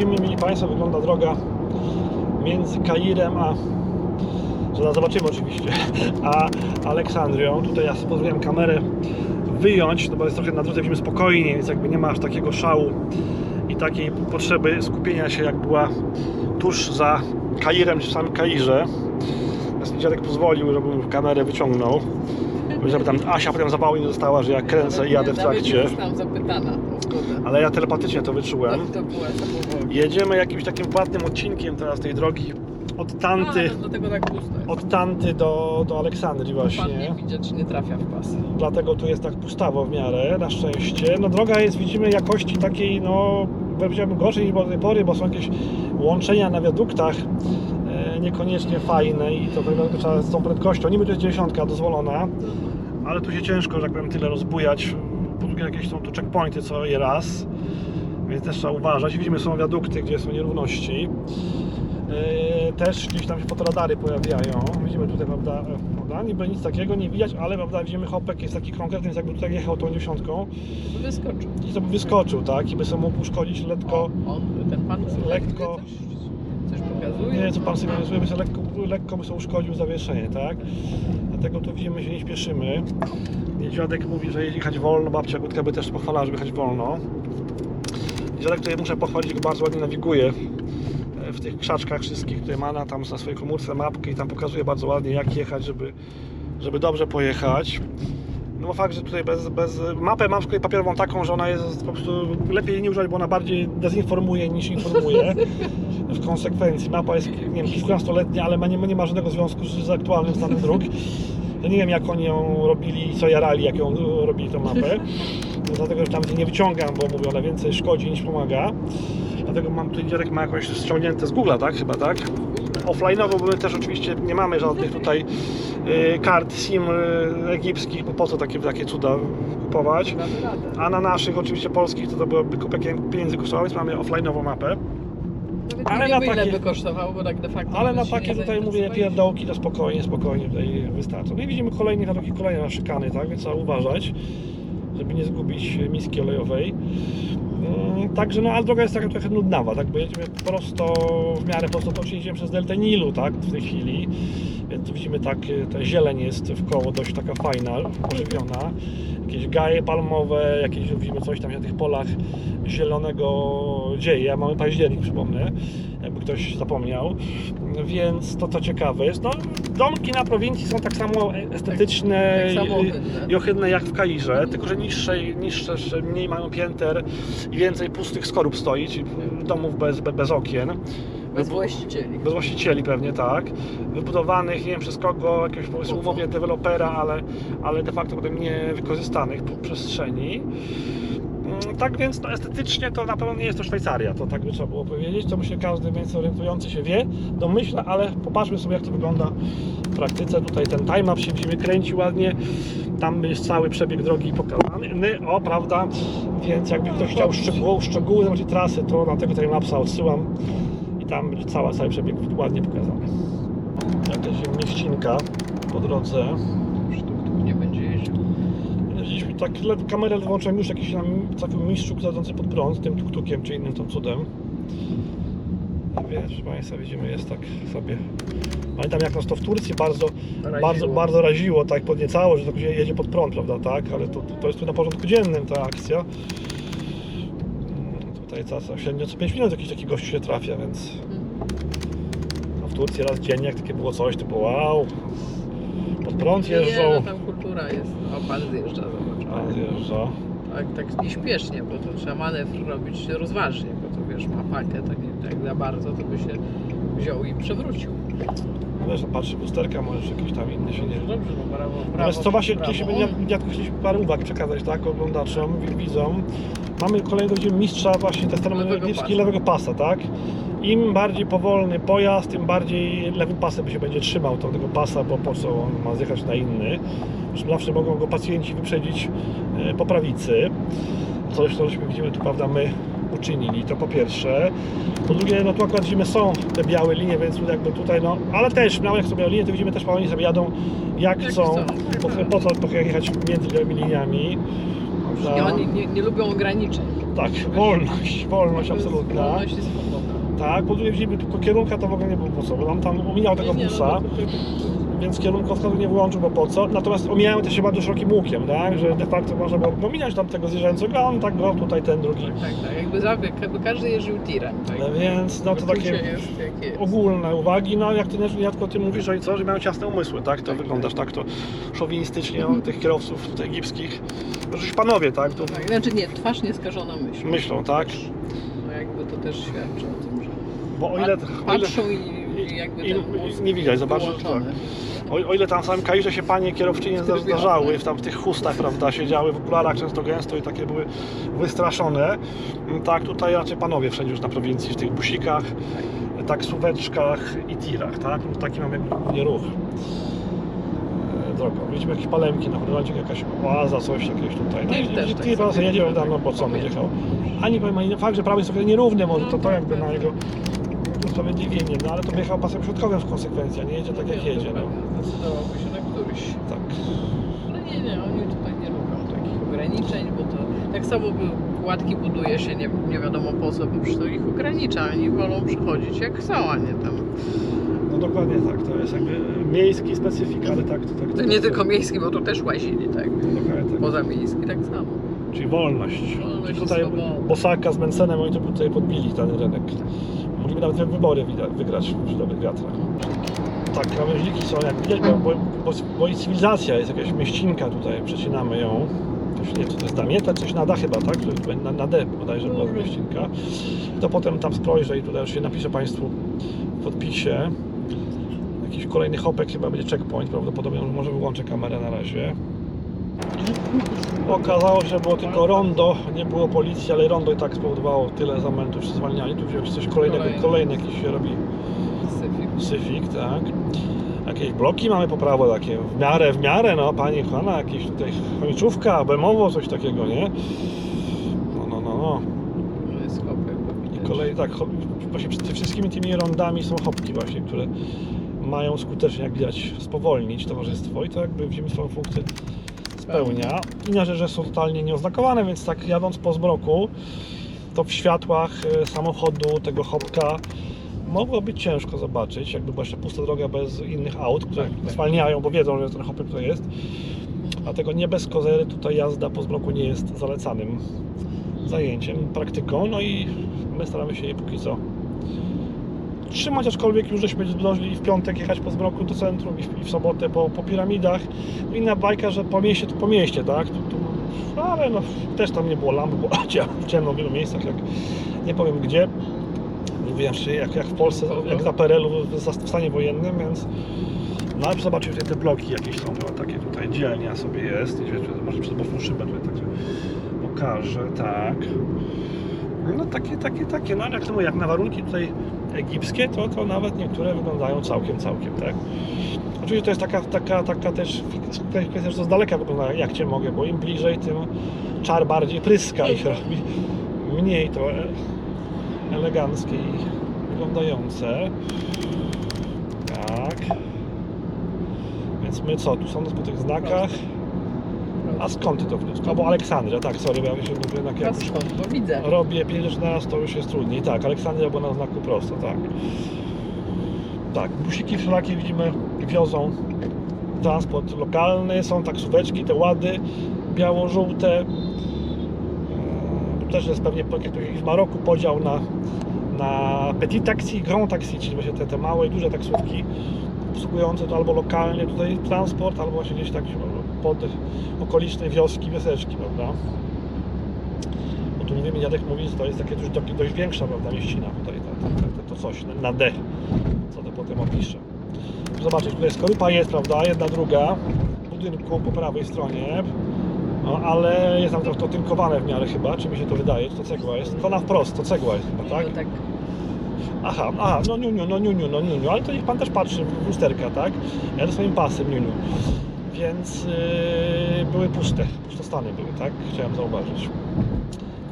tak widzimy, mili Państwo, wygląda droga między Kairem a zaraz zobaczymy oczywiście, a Aleksandrią. Tutaj ja pozwoliłem kamerę wyjąć, no bo jest trochę na drodze widzimy spokojnie, więc jakby nie ma aż takiego szału i takiej potrzeby skupienia się jak była tuż za Kairem czy w samym Kairze. Więc dziadek pozwolił, żebym kamerę wyciągnął. Żeby tam Asia potem zawału nie dostała, że ja kręcę i jadę w trakcie. nie zostałam zapytana. Ale ja telepatycznie to wyczułem. To samowola. Jedziemy jakimś takim płatnym odcinkiem teraz tej drogi od Tanty, A, no tak od Tanty do, do Aleksandrii Pan nie właśnie. widzieć, nie trafia w pas. Dlatego tu jest tak pustawo w miarę, na szczęście. No droga jest, widzimy, jakości takiej, no powiedziałbym gorszej niż do tej pory, bo są jakieś łączenia na wiaduktach e, niekoniecznie fajne i to wygląda trzeba z tą prędkością. Niby to jest 90 dozwolona, ale tu się ciężko, że tak powiem, tyle rozbujać. Po drugie jakieś są tu checkpointy co je raz, więc też trzeba uważać. Widzimy, są wiadukty, gdzie są nierówności. Yy, Też gdzieś tam się fotoradary pojawiają. Widzimy tutaj, prawda, prawda, niby nic takiego nie widać, ale prawda, widzimy hopek jest taki konkretny, więc jakby tutaj jechał tą dziesiątką Wyskoczył. i to by wyskoczył, tak? I by sobie mógł uszkodzić lekko, On, ten pan lekko- Coś, coś pokazuje. nie co pan sobie nazwie, by sobie lekko, lekko by sobie uszkodził zawieszenie, tak? Dlatego tu widzimy, się nie śpieszymy. Dziadek mówi, że jechać wolno, babcia Gutka by też pochwalała, żeby jechać wolno. Dziadek tutaj muszę pochwalić, go bardzo ładnie nawiguje e, w tych krzaczkach wszystkich, które ma na, tam na swojej komórce mapkę i tam pokazuje bardzo ładnie jak jechać, żeby, żeby dobrze pojechać. No bo fakt, że tutaj bez, bez mapę mam z papierową taką, że ona jest po prostu lepiej jej nie używać, bo ona bardziej dezinformuje niż informuje. W konsekwencji mapa jest, nie wiem, kilkunastoletnia, ale ma, nie, nie ma żadnego związku z aktualnym stanem dróg. Ja nie wiem jak oni ją robili i co jarali, jak ją e, robili tą mapę. No, dlatego, że tam nie wyciągam, bo mówię, ona więcej szkodzi niż pomaga. Dlatego mam tutaj dziadek ma jakoś ściągnięte z Google'a, tak? Chyba tak? Offline'owo my też oczywiście nie mamy żadnych tutaj y, kart SIM y, egipskich, bo po co takie, takie cuda kupować. A na naszych oczywiście polskich to, to byłoby kupę pieniędzy kosztowało, więc mamy offline'ową mapę. Nawet Ale nie na wiemy, ile takie- by kosztowało, bo tak de facto Ale na takie tutaj mówię pierdołki to spokojnie, spokojnie tutaj wystarczą. No i widzimy kolejne wiadoki, kolejne szykany, tak? Więc trzeba uważać, żeby nie zgubić miski olejowej. Mm, Także no, ale droga jest taka trochę nudnawa, tak? Bo jedziemy prosto, w miarę prosto, to jedziemy przez deltę Nilu, tak? W tej chwili. Więc widzimy tak, ta zieleń jest w koło dość taka fajna, pożywiona. Jakieś gaje palmowe, jakieś widzimy coś tam na tych polach zielonego dzieje. Mamy październik, przypomnę, jakby ktoś zapomniał. Więc to co ciekawe jest. No, domki na prowincji są tak samo estetyczne tak samo i- ohydne. i ohydne jak w Kairze, tylko że niższe, niższe mniej mają pięter i więcej pustych skorup stoi, czyli domów bez, bez, okien. Bez właścicieli. Bez właścicieli pewnie, tak. Wybudowanych, nie wiem przez kogo, jakiegoś powiedzmy umowie dewelopera, ale, ale de facto potem nie wykorzystanych przestrzeni. Tak więc no, estetycznie to na pewno nie jest to Szwajcaria, to tak by trzeba było powiedzieć. To myślę każdy więcej orientujący się wie, domyśla, ale popatrzmy sobie jak to wygląda w praktyce. Tutaj ten time-up się widzimy kręci ładnie. Tam jest cały przebieg drogi pokazany. O, prawda? Więc jakby ktoś chciał szczegóły, szczegóły zobaczyć trasy, to na tego time-lapsa odsyłam i tam cała, cały przebieg ładnie pokazany. Jakaś mieścinka po drodze. Już tuk-tuk nie będzie jeździł. Tak, kamerę włączyłem już jakiś tam trafił mistrzuk jadący pod prąd, tym tuk-tukiem czy innym tam cudem. Wiesz, Państwa, widzimy, jest tak sobie. Pamiętam jak nas to w Turcji bardzo, Raziło. bardzo, bardzo raziło, tak podniecało, że to jedzie pod prąd, prawda, tak? Ale to, to jest tu na porządku dziennym ta akcja. Mm, Tutaj co, średnio co 5 minut jakiś taki gościu się trafia, więc no w Turcji raz dziennie, jak takie było coś, to było wow. Pod prąd Nie, no jeżdżą. tam kultura jest. O, pan zjeżdża, Tak, tak nieśpiesznie, bo to trzeba manewr robić rozważnie, bo to wiesz, ma pakę, tak, tak za bardzo, to by się wziął i przewrócił. Wiesz, patrzy w lusterka, możesz jakieś tam inne się nie... Dobrze, no prawo, prawo. Natomiast co właśnie, prawo. ja, ja chcieliśmy parę uwag przekazać, tak, oglądaczom, wi- widzom. Mamy kolejnego widzimy mistrza właśnie testowania Lewego pasa. tak? Im bardziej powolny pojazd, tym bardziej lewym pasem się będzie trzymał tą, tego pasa, bo po co on ma zjechać na inny. Zresztą zawsze mogą go pacjenci wyprzedzić e, po prawicy. Coś, co widzimy tu, prawda, my uczynili, to po pierwsze. Po drugie, no tu akurat widzimy są te białe linie, więc jakby tutaj, no, ale też, no, jak są białe linie, to widzimy też, oni sobie jadą jak Jak chcą, po, po co jechać między białymi liniami. prawda? Nie, oni nie, nie lubią ograniczeń. Tak, wolność, wolność absolutna. Wolność swoboda. Tak, po drugie wzięliśmy tylko kierunka, to w ogóle nie było po co, bo on tam omijał tego busa, no, to- więc kierunkowskazu nie wyłączył, bo po co. Natomiast omijałem też się bardzo szerokim łukiem, tak, że de facto można było ominąć tam tego zwierzęcego, a on tak go tutaj ten drugi. Tak, tak, tak. Jakby zabieg, jakby każdy jeździł tirem. Tak. Więc no to takie ogólne uwagi, no jak ty, jak ty mówisz, że co, że mają ciasne umysły, tak, to Tak, wyglądasz tak, to szowinistycznie o tych kierowców tutaj egipskich, że już panowie, tak, to Tak, znaczy nie, twarz nieskażona myślą. myślą, tak, No jakby to też świadczy o tym, że bo o ile, pat- o ile, patrzą i, i jakby i- i nie widać, zobacz, tak. O, o ile tam w samym Kairze się panie kierowczynie zda- zdarzały, w tam tych chustach, prawda, siedziały w okularach często gęsto i takie były wystraszone, tak tutaj raczej panowie wszędzie już na prowincji, w tych busikach, taksóweczkach i tirach, tak, no, taki mamy głównie ruch e, drogą. Widzimy jakieś palemki na horyzoncie, jakaś oaza, coś jakiegoś tutaj. No i też i tak tir sobie jedzie tam, no po co on będzie jechał. Ani powiem, ani fakt, że prawo jest trochę nierówny, może to to jakby na jego usprawiedliwienie, no ale to wyjechał pasem środkowym w konsekwencji, a nie jedzie tak jak jedzie, no. się na któryś. Tak. Ale nie, nie, oni tutaj nie lubią takich ograniczeń, bo to tak samo by łatki buduje się nie, nie wiadomo po co, bo przecież to ich ogranicza. Oni wolą przychodzić jak chcą, a nie tam. No dokładnie tak, to jest jakby miejski specyfik, ale tak to tak. To nie tylko miejski, bo tu też łazili, tak? Dokładnie tak. Poza miejski tak samo. Czyli wolność. Wolność Czyli tutaj. Bosaka z Mencenem oni to tutaj podbili ten rynek. Mogliby nawet wybory wygrać przy dobrych wiatrach. Tak, krawężniki są jak widać, bo, bo, bo, bo i cywilizacja jest jakaś mieścinka tutaj, przecinamy ją. Coś nie, to jest damieta, coś na D chyba, tak? Na, na D bodajże była Może. mieścinka. To potem tam spojrzę i tutaj już się napiszę Państwu w podpisie. Jakiś kolejny hopek chyba będzie checkpoint, prawdopodobnie może wyłączę kamerę na razie. Okazało się, że było tylko rondo, nie było policji, ale rondo i tak spowodowało tyle zamętów czy zwalniali. Tu wziął coś kolejnego, Kolejny. kolejny jakiś się robi Syfik. syfik, tak. Jakieś bloki mamy po prawo takie, w miarę, w miarę, no pani kochana, jakieś tutaj choniczówka, bemowo, coś takiego, nie? No, no, no, no. I kolej, tak, właśnie przed wszystkimi tymi rondami są hopki właśnie, które mają skutecznie, jak widać, spowolnić towarzystwo i to jakby widzimy swoją funkcję spełnia. Inna rzecz, że są totalnie nieoznakowane, więc tak jadąc po zmroku, to w światłach e, samochodu, tego hopka mogło być ciężko zobaczyć, jakby była jeszcze pusta droga bez innych aut, które Tak, tak. zwalniają, bo wiedzą, że ten hopek tutaj jest. Dlatego nie bez kozery tutaj jazda po zmroku nie jest zalecanym zajęciem, praktyką, no i my staramy się jej póki co trzymać, aczkolwiek już żeśmy zdążyli w piątek jechać po zmroku do centrum i w, i w sobotę po, po piramidach. Inna bajka, że po mieście to po mieście, tak? Tu, tu, ale no, też tam nie było lamp, było ciemno w wielu miejscach, jak nie powiem gdzie. Że jak, jak w Polsce, jak za PRL-u w, stanie wojennym, więc no ale zobaczyć tutaj te bloki jakieś są, chyba takie tutaj dzielnia sobie jest, gdzie, może przez boczną szybę tutaj tak pokażę, tak. No takie, takie, takie, no jak to mówię, jak na warunki tutaj egipskie, to, to nawet niektóre wyglądają całkiem, całkiem, tak. Oczywiście to jest taka, taka, taka też kwestia, że to z daleka wygląda jak Cię mogę, bo im bliżej, tym czar bardziej pryska i się robi mniej to e- eleganckie i wyglądające. Tak. Więc my co, tu są po tych znakach. A skąd ty to wniosk? Albo Aleksandria, tak, sorry, bo ja się lubię jednak A jak już skąd? Bo widzę. robię 50 raz, to już jest trudniej. Tak, Aleksandria była na znaku prosto, tak. Tak, busiki wszelakie widzimy wiozą transport lokalny, są taksóweczki, te łady biało-żółte. Eee, też jest pewnie w Maroku podział na, na petit taxi i grand taxi, czyli właśnie te, te małe i duże taksówki obsługujące to albo lokalnie tutaj transport, albo właśnie gdzieś tak pod okoliczne wioski, wioseczki, prawda? Bo tu nie wiem, Jadek mówi, że to jest takie dość, dość, większa, prawda, mieścina tutaj, to, to, coś na D, co to potem opiszę. Zobaczyć, tutaj skorupa jest, prawda, jedna, druga, w budynku po prawej stronie, no, ale jest tam to, to tynkowane w miarę chyba, czy mi się to wydaje, czy to cegła jest, to na wprost, to cegła jest chyba, tak? No tak. Aha, aha, no niuniu, no niuniu, no niuniu, ale to niech pan też patrzy w lusterka, tak? Ja to swoim pasem niuniu. Więc yy, były puste, pustostany były, tak? Chciałem zauważyć.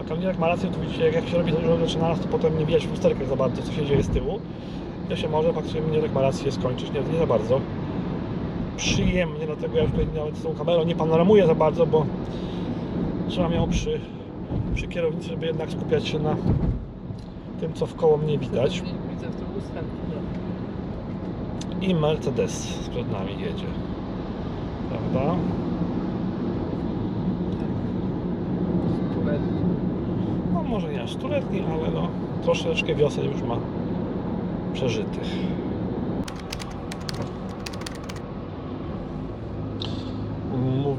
A Kamilek ma rację, tu widzicie, jak, jak się robi dużo rzeczy naraz, to potem nie widać w lusterkach za bardzo, co się dzieje z tyłu. Ja się może faktycznie mnie ma rację skończyć, nie, nie za bardzo. Przyjemnie, dlatego ja już tutaj nawet z tą kamerą nie panoramuję za bardzo, bo trzeba miał przy, przy kierownicy, żeby jednak skupiać się na tym, co w koło mnie widać. Widzę autobus chętny. I Mercedes przed nami jedzie. Prawda? Stuletni. No może nie aż stuletni, ale no troszeczkę wiosen już ma przeżytych.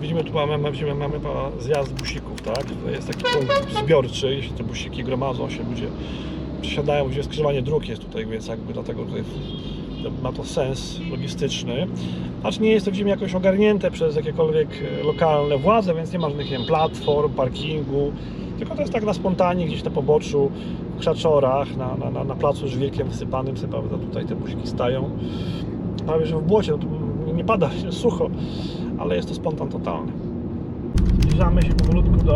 Widzimy tu mamy, mamy, mamy zjazd busików, tak? To jest taki punkt zbiorczy, jeśli te busiki gromadzą się, ludzie przesiadają, gdzie skrzyżowanie dróg jest tutaj, więc jakby dlatego tutaj ma to sens logistyczny. Acz nie jest to widzimy jakoś ogarnięte przez jakiekolwiek e, lokalne władze, więc nie ma żadnych nie wiem, platform, parkingu, tylko to jest tak na spontanie, gdzieś na poboczu, w krzaczorach, na, na, na, na placu żwirkiem wysypanym, sobie, tutaj te busiki stają. Prawie, że w błocie, no nie pada, jest sucho, ale jest to spontan totalny. Zbliżamy się powolutku do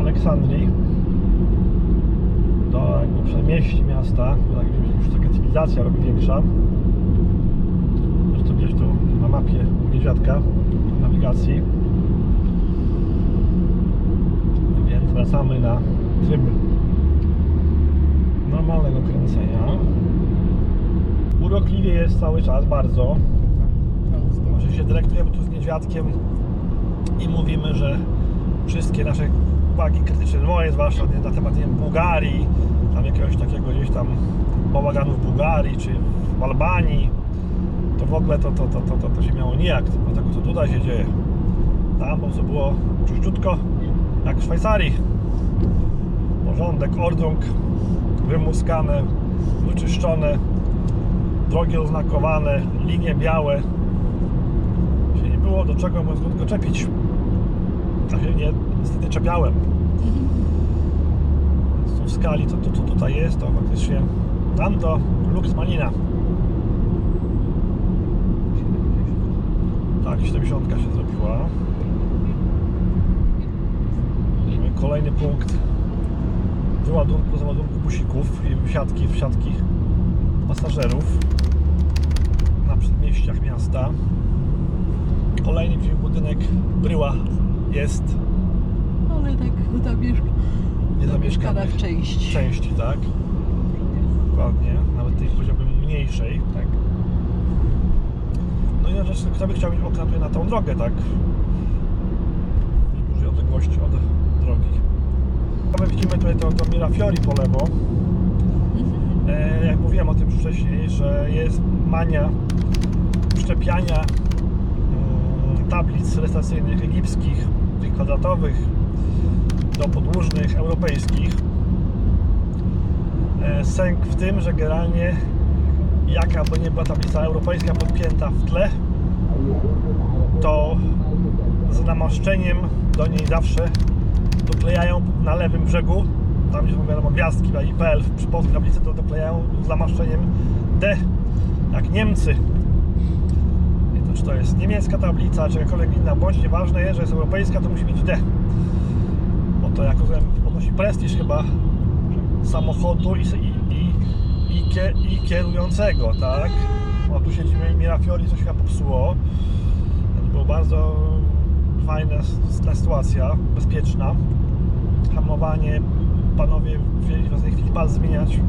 Aleksandrii, do przedmieści miasta, bo tak już taka cywilizacja robi większa. Zresztą gdzieś tu na mapie niedźwiadka nawigacji. Więc wracamy na tryb normalnego kręcenia. Urokliwie jest cały czas bardzo. Może się dyrektujemy tu z niedźwiadkiem i mówimy, że wszystkie nasze uwagi krytyczne, moje zwłaszcza nie, na temat nie wiem, Bułgarii, jakiegoś takiego gdzieś tam bałaganu w Bułgarii czy w Albanii, to w ogóle to, to, to, to, to, to się miało nijak do tego, co tutaj się dzieje. Tam po prostu było czyściutko, jak w Szwajcarii. Porządek, ordnung, wymuskane, wyczyszczone, drogi oznakowane, linie białe. Się nie było do czego mówiąc krótko czepić. A się nie, niestety czepiałem. W skali, to, to, to tutaj jest, to faktycznie tam to Lux Malina. Tak, 70 się zrobiła. Mamy kolejny punkt wyładunku, załadunku busików i wsiadki, wsiadki pasażerów na przedmieściach miasta. Kolejny budynek bryła jest Ale tak zamieszka. niezamieszkanych części. części, tak? Dokładnie, nawet tej powiedziałbym mniejszej. Tak. No i rzecz, kto by chciał mieć okna na tą drogę, tak? W dużej odległości od drogi. My widzimy tutaj to, to Mirafiori po lewo. E, jak mówiłem o tym wcześniej, że jest mania szczepiania mm, tablic rejestracyjnych egipskich, tych kwadratowych, do podłużnych europejskich. E, sęk w tym, że generalnie jaka by nie była tablica europejska podpięta w tle, to z namaszczeniem do niej zawsze doklejają na lewym brzegu, tam gdzie są wiadomo gwiazdki na IPL przy tablicy, to doklejają z namaszczeniem D, jak Niemcy. I to czy to jest niemiecka tablica, czy jakakolwiek inna, bądź nieważne jest, że jest europejska, to musi mieć D. To jako podnosi prestiż chyba samochodu i, i, i, i, kie, i kierującego, tak? O, tu siedzimy Mirafiori, coś chyba popsuło. To było bardzo fajna sytuacja, bezpieczna. Hamowanie, panowie wzięli w tej chwili pas zmieniać.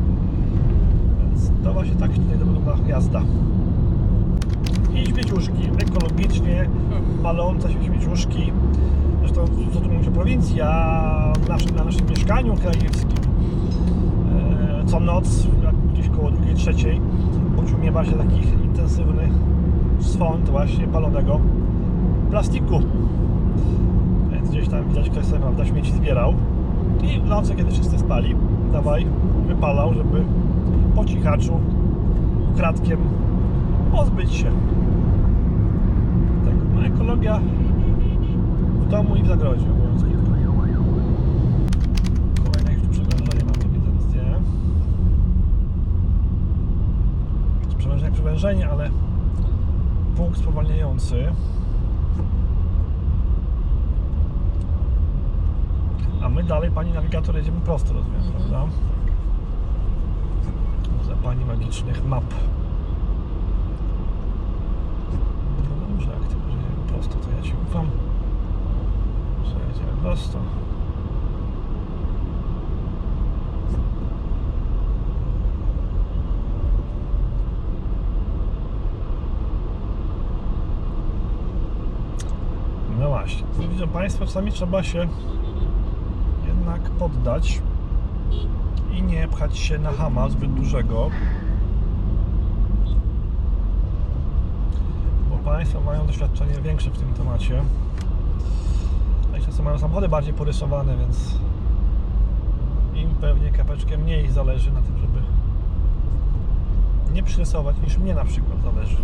Więc to właśnie tak tutaj wygląda jazda. I śmieciuszki, ekologicznie, palące się śmieciuszki. Zresztą co tu mówić o prowincji, a w naszym, na naszym mieszkaniu krajerskim e, co noc, gdzieś koło drugiej, trzeciej, uciumiewa się taki intensywny swąd właśnie palonego plastiku. Więc gdzieś tam widać, ktoś sobie prawda, śmieci zbierał. I w nocy, kiedy wszyscy spali, dawaj, wypalał, żeby po cichaczu, ukradkiem pozbyć się tego. No, ekologia w domu i w zagrodzie obowiązkowo. Kolejne już tu przewężenie mamy ewidentnie. Przewężenie, ale punkt spowalniający. A my dalej, pani nawigator, jedziemy prosto, rozumiem, prawda? Za pani magicznych map. No dobrze, jak ty jedziemy prosto, to ja ci ufam. Że jedziemy miasto. No właśnie. Widzą Państwo, czasami trzeba się jednak poddać i nie pchać się na hama zbyt dużego. Bo Państwo mają doświadczenie większe w tym temacie. A czasem mają samochody bardziej porysowane, więc im pewnie kapeczkę mniej zależy na tym, żeby nie przyrysować niż mnie na przykład zależy.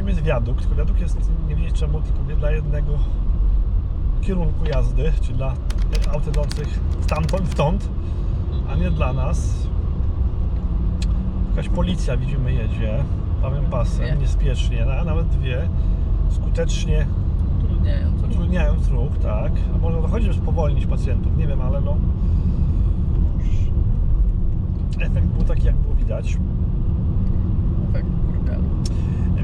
Widzimy jest wiadukt, tylko wiadukt jest nie wiedzieć czemu, tylko dla jednego kierunku jazdy, czyli dla aut idących stamtąd, stąd, a nie dla nas. Jakaś policja widzimy jedzie prawym pasem, niespiecznie, a nawet dwie, skutecznie Utrudniająco. utrudniając ruch, tak. A może dochodzi, żeby spowolnić pacjentów, nie wiem, ale no. Efekt był taki, jak było widać. Efekt burgeru.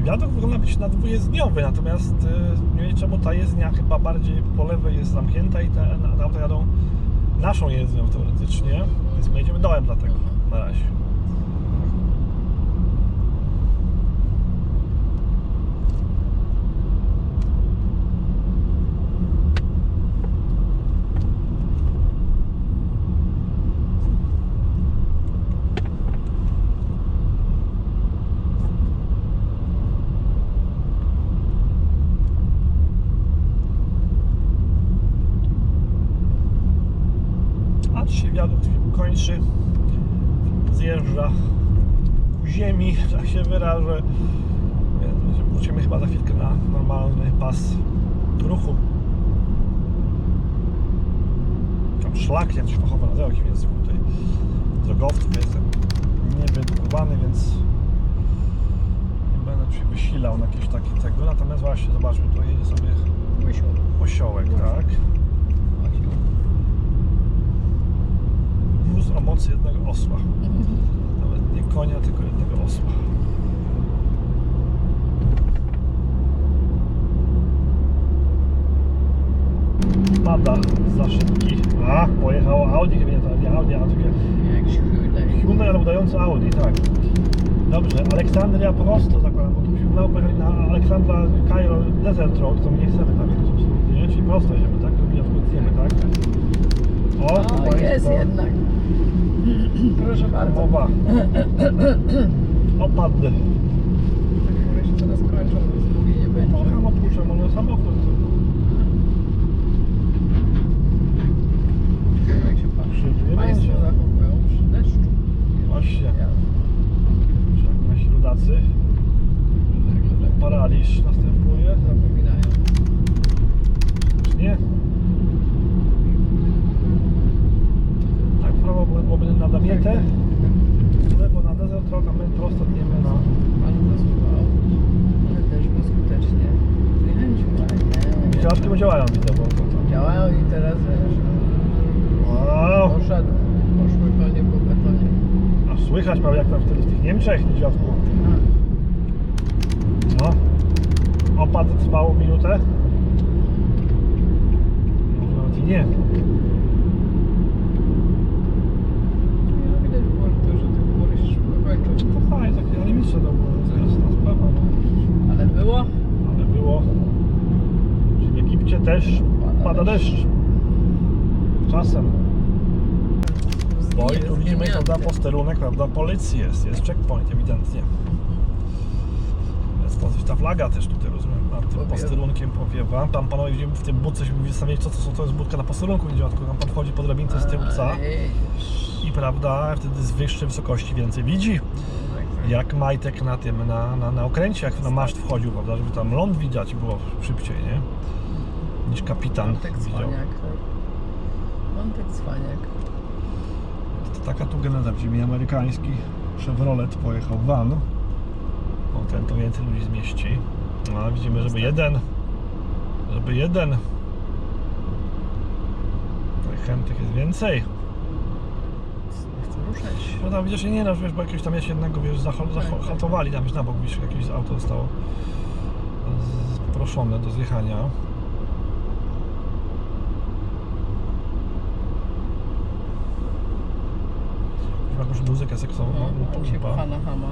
Wiadukt wygląda być na dwujezdniowy, natomiast y, nie wiem czemu ta jezdnia chyba bardziej po lewej jest zamknięta i te te auta jadą naszą jezdnią teoretycznie, więc my jedziemy dołem dlatego na razie. A czy się wiadukt kończy, zjeżdża ku ziemi, tak się wyrażę. Wrócimy chyba za chwilkę na normalny pas ruchu. Tam szlak, jak się fachowo nazywa jakim języku tutaj drogowców. Ja jestem niewyedukowany, więc nie będę się wysilał na jakieś takie tego. Natomiast właśnie, zobaczmy, tu jedzie sobie osiołek, tak? Wóz o mocy jednego osła. Nawet nie konia, tylko jednego osła. Pada za szybki. A, pojechało Audi, chyba nie, to nie Audi, a takie. Hyundai, ale udający Audi, tak. Dobrze, Aleksandria prosto zakładam, bo tu byśmy znowu pojechali na Aleksandra Cairo Desert Road, to my nie chcemy tam jechać absolutnie, nie? Czyli prosto jedziemy, tak? Odkrótniemy, tak? O, O, jest jednak. Proszę bardzo. Opadł. Te chmury się teraz kończą, więc długiej nie będzie. No, hamopucze, może samochód. Jak się patrzy. Szybciej Państwo będzie. zachowują przy deszczu. Właśnie. Ja, Czy jak nasi rodacy, tak, że paraliż następuje, zapominają. czy nie? Tak, w prawo byłoby na Damietę, w lewo na Desert Road, a my prosto dniemy na... Pan zasuwał, ale też go skutecznie zniechęcił, ale nie. Działaczki mu działają, widzę, bo to, to. Działają i teraz wiesz, Wow, poszedł, poszły konie po betonie. aż słychać prawie jak tam wtedy w tych Niemczech, nie dziadku. No. Opad trwał minutę. Może nawet i nie. No widać było, że to, że te chmury się szybko kończą. To fajnie, takie animiczne to było, to jest jasna sprawa. No. Ale było? Ale było. Czy w Egipcie też Pada pada deszcz. deszcz. Czasem. Bo i tu widzimy, prawda, posterunek, prawda, policji jest, jest checkpoint ewidentnie. Jest to, ta flaga też tutaj, rozumiem, nad tym posterunkiem powiewa. Tam panowie widzimy w tym budce, się wystawiali, co to są, to jest budka na posterunku, nie dziadku, tam pan wchodzi po drabince z tyłca i prawda, wtedy z wyższej wysokości więcej widzi. Jak majtek na tym, na, na, na okręcie, jak na maszt wchodził, prawda, żeby tam ląd widać było szybciej, nie? Niż kapitan Wątek widział. cwaniak. Wątek cwaniak. To taka tu geneza, widzimy amerykański Chevrolet pojechał van. O, ten to więcej ludzi zmieści. No, widzimy, żeby jeden, żeby jeden. Tutaj chętnych jest więcej. Nie chcę ruszać. No tam widzisz, nie no, wiesz, bo jakiegoś tam jest jednego, wiesz, Tak, tak. tam wiesz, na bok, widzisz, jakieś auto zostało z- proszone do zjechania. Jakąś muzykę seksowną. No, się pompa. pcha na hama.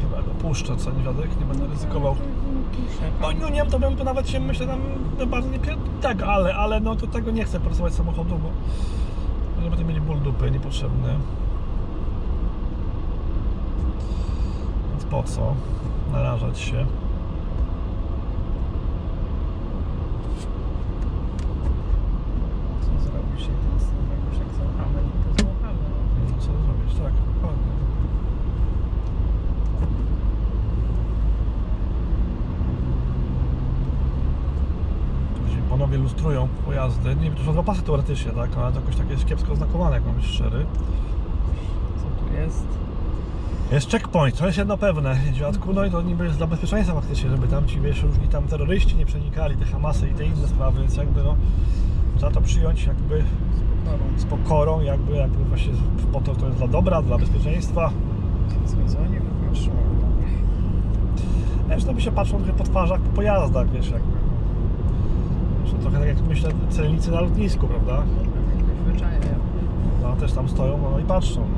Chyba go puszczę, co nie wiadek, nie będę ryzykował. No nie, nie, to bym to nawet się myślę tam no, bardzo nie pier... Tak, ale, ale no to tego nie chcę pracować samochodu, bo nie będę mieli ból dupy niepotrzebny. Więc po co narażać się? Co zrobisz, jak ten zrobisz, jak złamamy, no to złamamy. No, co zrobić? Tak, dokładnie. Później Panowie lustrują pojazdy. Nie wiem, to są dwa pasy teoretycznie, tak? Ale to jakoś takie jest kiepsko oznakowane, jak mam być szczery. Co tu jest? Jest checkpoint, to jest jedno pewne, dziadku, no i to niby jest dla bezpieczeństwa faktycznie, żeby tam ci, wiesz, różni tam terroryści nie przenikali, te Hamasy i te inne sprawy, więc jakby no, trzeba to przyjąć jakby z pokorą, jakby, jakby właśnie po to, to jest dla dobra, dla bezpieczeństwa. zwiedzenie wypatrzyło. Wiesz, no by się patrzą trochę po twarzach, po pojazdach, wiesz, jakby. Trochę tak jak myślę celnicy na lotnisku, prawda? Zwyczajnie. No, też tam stoją no, i patrzą, no.